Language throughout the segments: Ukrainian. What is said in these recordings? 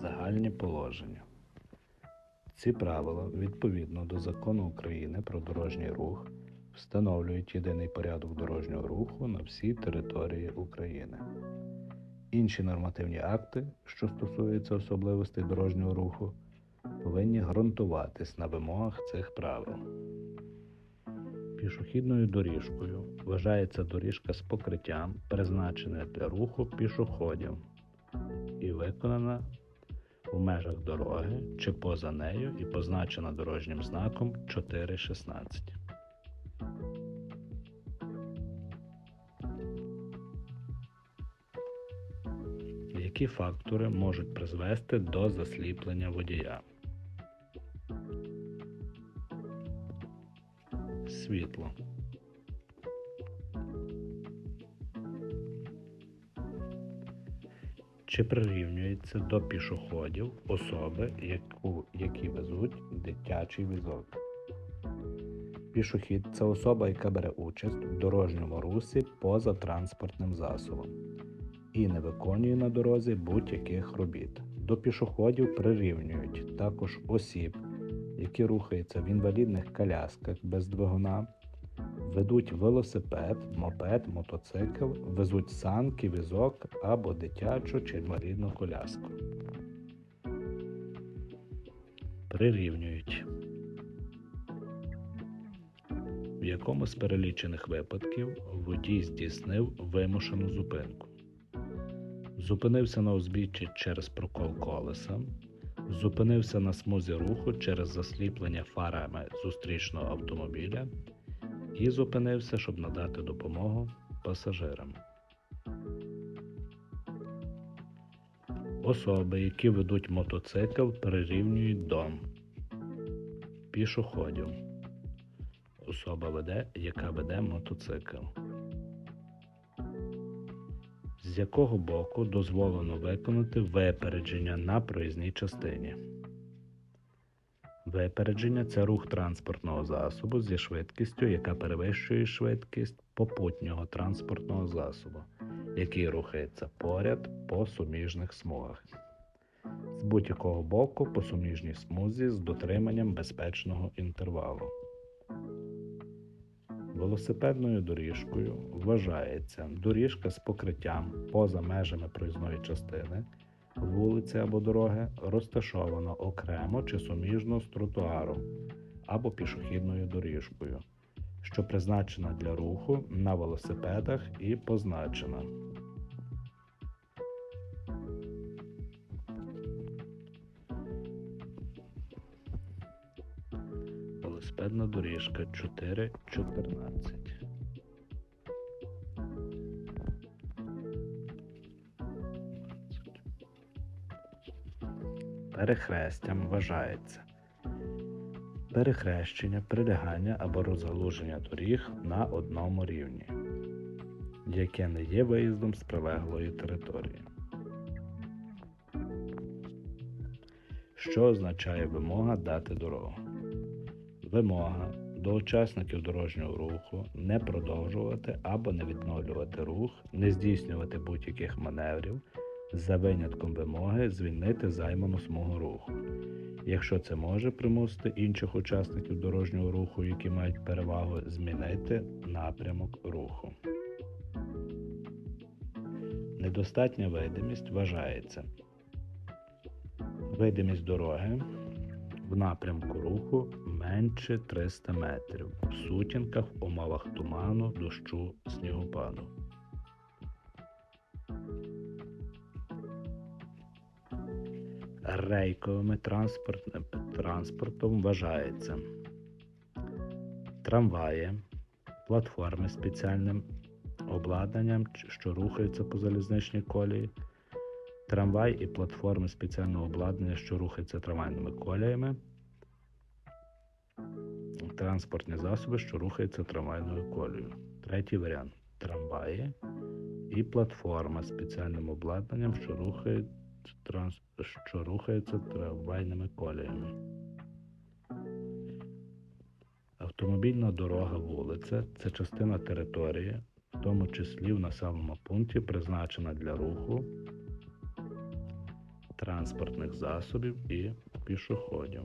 Загальні положення. Ці правила, відповідно до Закону України про дорожній рух, встановлюють єдиний порядок дорожнього руху на всій території України. Інші нормативні акти, що стосуються особливостей дорожнього руху, повинні ґрунтуватись на вимогах цих правил. Пішохідною доріжкою вважається доріжка з покриттям, призначена для руху пішоходів і виконана у межах дороги чи поза нею і позначена дорожнім знаком 4.16. Які фактори можуть призвести до засліплення водія? Світло. Чи прирівнюється до пішоходів особи, яку, які везуть дитячий візок? Пішохід це особа, яка бере участь в дорожньому русі поза транспортним засобом і не виконує на дорозі будь-яких робіт. До пішоходів прирівнюють також осіб, які рухаються в інвалідних колясках без двигуна, ведуть велосипед, мопед, мотоцикл, везуть санки, візок або дитячу чи інвалідну коляску. Прирівнюють. В якому з перелічених випадків водій здійснив вимушену зупинку. Зупинився на узбіччі через прокол колеса, зупинився на смузі руху через засліплення фарами зустрічного автомобіля і зупинився, щоб надати допомогу пасажирам. Особи, які ведуть мотоцикл, прирівнюють до пішоходів. Особа веде, яка веде мотоцикл. З якого боку дозволено виконати випередження на проїзній частині. Випередження це рух транспортного засобу зі швидкістю, яка перевищує швидкість попутнього транспортного засобу, який рухається поряд по суміжних смугах. З будь-якого боку по суміжній смузі з дотриманням безпечного інтервалу. Велосипедною доріжкою вважається доріжка з покриттям поза межами проїзної частини, вулиці або дороги, розташована окремо чи суміжно з тротуаром або пішохідною доріжкою, що призначена для руху на велосипедах і позначена. Велосипедна доріжка 4.14. Перехрестям вважається перехрещення, прилягання або розгалуження доріг на одному рівні, яке не є виїздом з прилеглої території. Що означає вимога дати дорогу? Вимога до учасників дорожнього руху не продовжувати або не відновлювати рух, не здійснювати будь-яких маневрів за винятком вимоги звільнити займану смугу руху, якщо це може примусити інших учасників дорожнього руху, які мають перевагу, змінити напрямок руху. Недостатня видимість вважається видимість дороги в напрямку руху менше 300 метрів в сутінках в умовах туману, дощу, снігопаду. Рейковими транспортним транспортом вважається. Трамваї, платформи спеціальним обладнанням, що рухаються по залізничній колії, трамвай і платформи спеціального обладнання, що рухаються трамвайними коліями, транспортні засоби, що рухаються трамвайною колією. Третій варіант. Трамваї і платформа спеціальним обладнанням, що рухають транс... що рухаються трамвайними коліями. Автомобільна дорога вулиця це частина території, в тому числі в населеному пункті, призначена для руху транспортних засобів і пішоходів.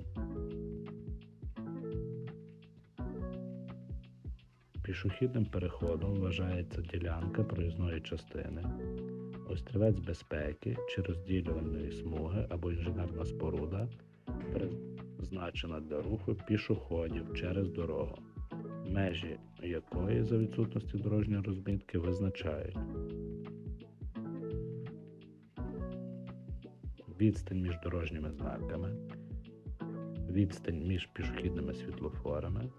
Пішохідним переходом вважається ділянка проїзної частини, острівець безпеки чи розділювальної смуги або інженерна споруда, призначена для руху пішоходів через дорогу, межі якої за відсутності дорожньої розмітки визначають відстань між дорожніми знаками, відстань між пішохідними світлофорами,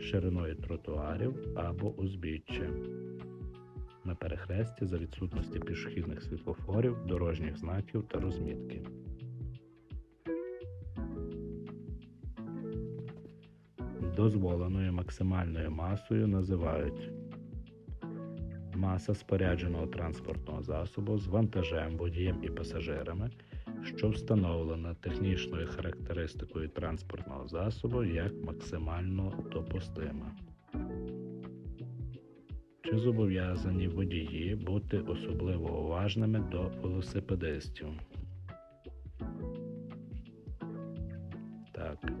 шириною тротуарів або узбіччя. На перехресті за відсутності пішохідних світлофорів, дорожніх знаків та розмітки. Дозволеною максимальною масою називають маса спорядженого транспортного засобу з вантажем, водієм і пасажирами, що встановлена технічною характеристикою транспортного засобу як максимально допустима. Чи зобов'язані водії бути особливо уважними до велосипедистів? Так.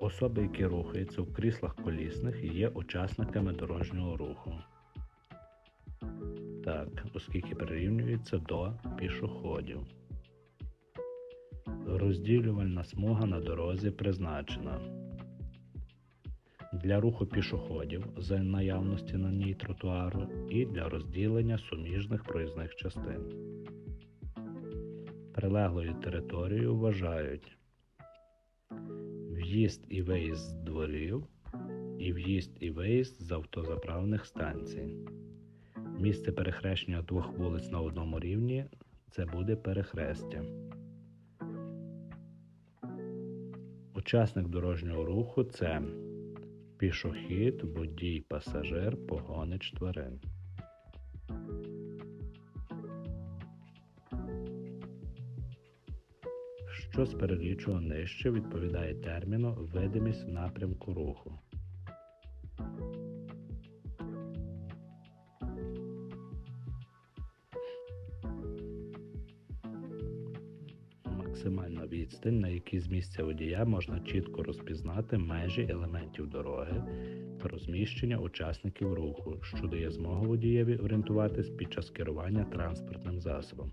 Особи, які рухаються в кріслах колісних, є учасниками дорожнього руху. Так, оскільки прирівнюється до пішоходів. Розділювальна смуга на дорозі призначена для руху пішоходів за наявності на ній тротуару і для розділення суміжних проїзних частин. Прилеглою територією вважають в'їзд і виїзд з дворів і в'їзд і виїзд з автозаправних станцій. Місце перехрещення двох вулиць на одному рівні це буде перехрестя. Учасник дорожнього руху це пішохід, водій, пасажир, погонич тварин. Що з перелічого нижче відповідає терміну видимість в напрямку руху. Максимальна відстань, на якій з місця водія можна чітко розпізнати межі елементів дороги та розміщення учасників руху, що дає змогу водієві орієнтуватись під час керування транспортним засобом.